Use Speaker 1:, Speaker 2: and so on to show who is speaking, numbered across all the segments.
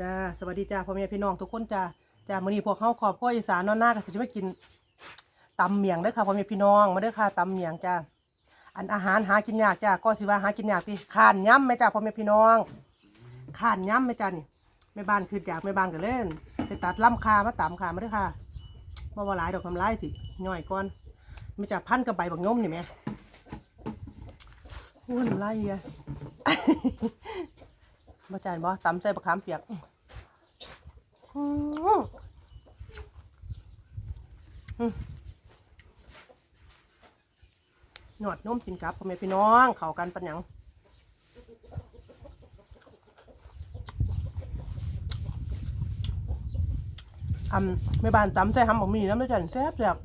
Speaker 1: จ้าสวัสดีจ้าพ่อแม่พี่น้องทุกคนจ้าจ้ามื้อนี้พวกเฮาครอบครัวอีสานนอนหน้าก็สิได้มากินตำเมียงเด้อค่ะพ่อแม่พี่น้องมาเด้อค่ะตำเมียงจ้าอันอาหารหากินยากจ้าก็สิว่าหากินยากติข้านย่ำไหมจ้าพ่อแม่พี่น้องข้านย่ำไหมจ้านี่แม่บ้านคืออยากแม่บ้านก็เล่นไปตัดลำคามาตำคามาเด้อค่ะบ่ว่าหลายดอกทำลายสิย่อยก่อนไม่จ้าพันกับใบบักยมนี่แหม่โอ้ยน้ำลายเยอะมาจานบ่ตำใส่บะขามเปียก หือหนวดนุ่มกินกับพ่อแม่พี่น้อง เข้ากันปัญญังอำแม่บ้านตำใส่หำบักหมี่น้ำด้วยจันแซ่บแซ่บ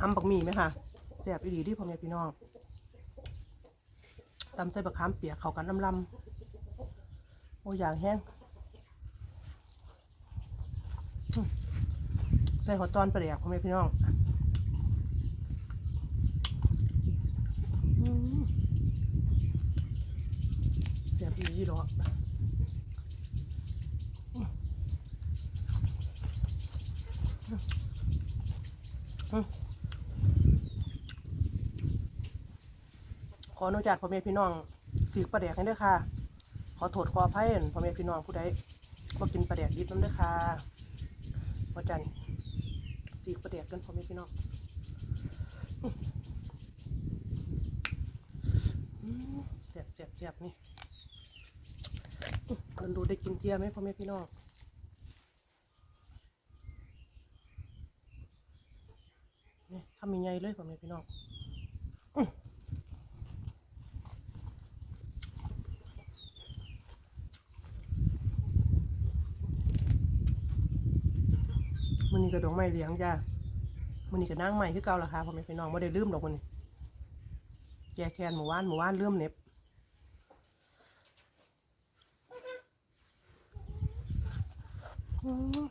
Speaker 1: หำบักหมี่ไหมคะแซ่บอีดีที่พ่อแม่พี่น้องตำใส่บะขามเปียกเข้ากันลำลำ โอ้อย่างแห้งใส่หัวตอนปลาแดกพ่อแม่พี่น้องเสียบอีหรอกอืมอืมขออนุญาตพ่อแม่พี่น้องสีกปลาแดกให้ด้วยค่ะ อโทษขออภัยพ่อแม่พี่น้องผู้ใดบ่กินปลาแดกดิบน้ำด้วยค่ะพ่อจันสีปลาแดกกันพ่อแม่พี่น้องเสียบเสียบเสียบนี่มันดูได้กินเจียไหมพ่อแม่พี่น้องนี่ทำยังไงเลยพ่อแม่พี่น้อง มันนี่ก็ดอกไม้เหลียงจ้ามันนี่ก็นั่งใหม่คือเก่าราคาพ่อแม่พี่น้องไม่ได้ลืมดอกมันนี่แกแคนหมู่ว่านหมู่ว่านลืมเน็บอืม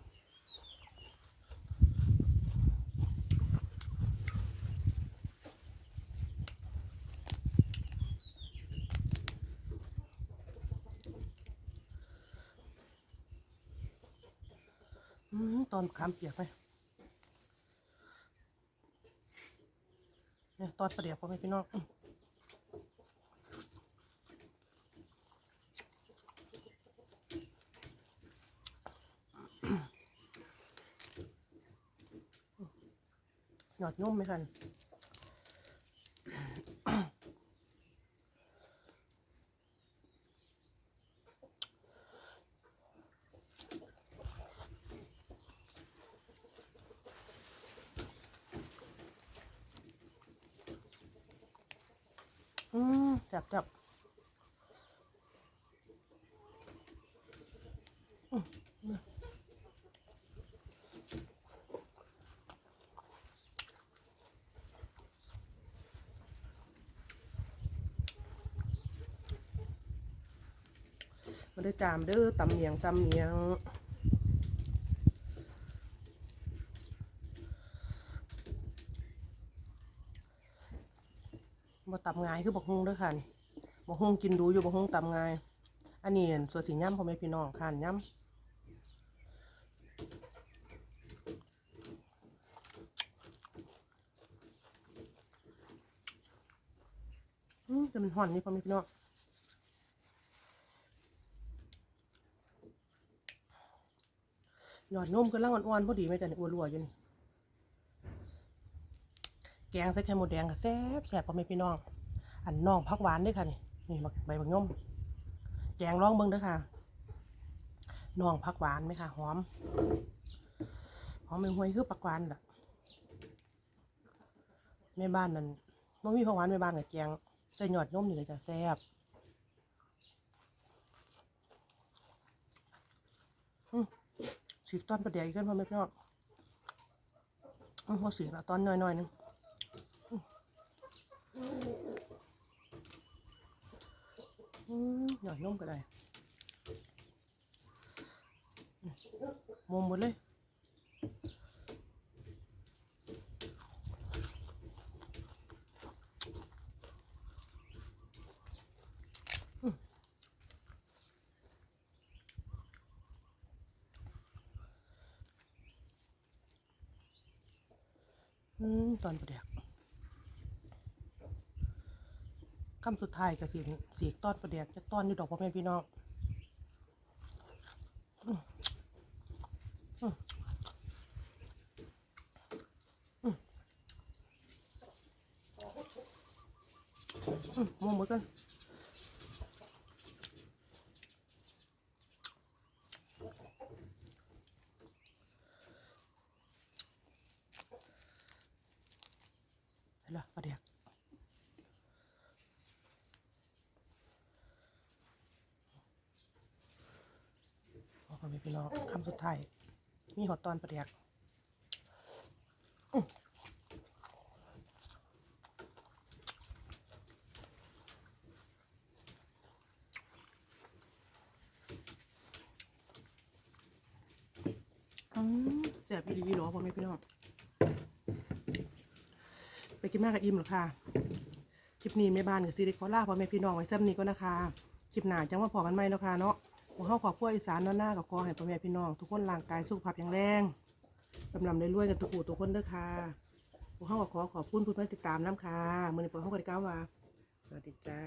Speaker 1: อมตอนขามเปียกไหมเนี่ยตอนประเดี๋ยวพ่อแม่พี่น้องหยอดนุ่มไหมคันอืม จับจับอืมมาได้อจามเด้อตำเมียงตำเมียง บ่ตำง่ายคือบกฮุงเด้อค่ะนี่บักฮุงกินดูอยู่บกฮุงตำง่าย อันนี้อั่นส่วนสีย่ำพ่อแม่พี่น้องค่ะย่ำอืมจะมันห่อนนี่พ่อแม่พี่น้องหยอดนมก็ล่างอ่อนๆพอดีไหมแต่อ้วนรัวอยู่นี่ แกงใส่ไข่หมดแดงก็แซ่บแซ่บพ่อแม่พี่น้อง อันน้องพักหวานด้วยค่ะนี่นี่ใบบักย่อมแกงร้องเบิ้งด้อค่ะน้องพักหวานไหมค่ะหอมหอมเป็นหวยคือผักหวานล่ะแม่บ้านนั่นบ่มีผักหวานแม่บ้านกับแกงใส่หยอดย่อมนี่เลยจะแซ่บสีกตอนประเดี๋ยวอีกกันพ่อแม่พี่น้องอืมพอสีละตอนน้อยๆนึง หย่อยนุ่มก็ได้มุมหมดเลยอืมตอนเปรียว คำสุดท้ายก็สิสีกตอนประเดียกจะต้อนอยู่ดอกพ่อแม่พี่น้องอืมอืมอืมอืมมองหมดกันเห็นละประเดียก เอาพ่อแม่พี่น้องคำสุดท้าย มีหอดตอนประเดียกอืมแสบอีดีหรอพ่อแม่พี่น้องไปกินมากกับอิ่มหรอค่ะ คลิปนี้แม่บ้านกับซีริคอล่าพ่อแม่พี่น้องไว้ซ้ำนี้ก็นะคะ คลิปหนาจังว่าพอกันไหมเนาะค่ะเนาะ วกเขาขอพวกอีสานเนาหน้ากับคอให้พ่อแม่พี่น้อง ทุกคนร่างกายสุขภาพแข็งแรงกำลังได้รวยกันทุกผู้ทุกคนเด้อค่ะพวกเขาขอขอขอบคุณผู้ที่ติดตามน้ำค่ะมือในปอเข้าก็ได้กล่าวว่าสวัสดีจ้า